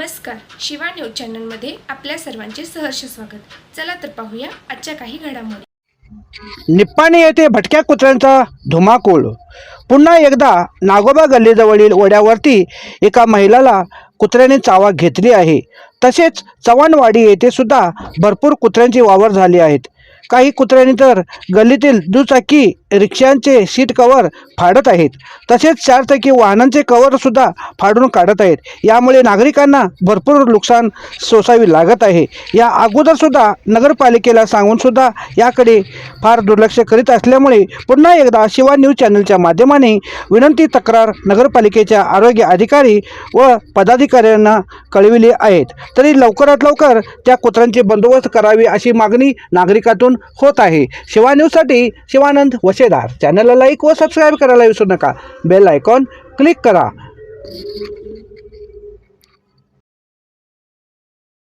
नमस्कार शिवा न्यूज चॅनलमध्ये आपल्या सर्वांचे सहर्ष स्वागत. चला तर पाहूया आजच्या काही घडामोडी. निप्पाणी येथे भटक्या कुत्र्यांचा धुमाकूळ. पुन्हा एकदा नागोबा गल्लीजवळील ओढ्यावरती एका महिलाला कुत्र्याने चावा घेतली आहे. तसेच चव्हाणवाडी येथे सुद्धा भरपूर कुत्र्यांची वावर झाली आहेत. काही कुत्र्यांनी तर गल्लीतील दुचाकी रिक्षांचे सीट कवर फाडत आहेत. तसेच चारचाकी वाहनांचे कवरसुद्धा फाडून काढत आहेत. यामुळे नागरिकांना भरपूर नुकसान सोसावी लागत आहे. या अगोदरसुद्धा नगरपालिकेला सांगूनसुद्धा याकडे फार दुर्लक्ष करीत असल्यामुळे पुन्हा एकदा शिवा न्यूज चॅनलच्या माध्यमाने विनंती तक्रार नगरपालिकेच्या आरोग्य अधिकारी व पदाधिकाऱ्यांना कळविली आहेत. तरी लवकरात लवकर त्या कुत्र्यांची बंदोबस्त करावी अशी मागणी नागरिकातून होत आहे. शिवा न्यूजसाठी शिवानंद वशेदार चॅनलला लाईक व सबस्क्राईब करायला विसरू नका. बेल आयकॉन क्लिक करा.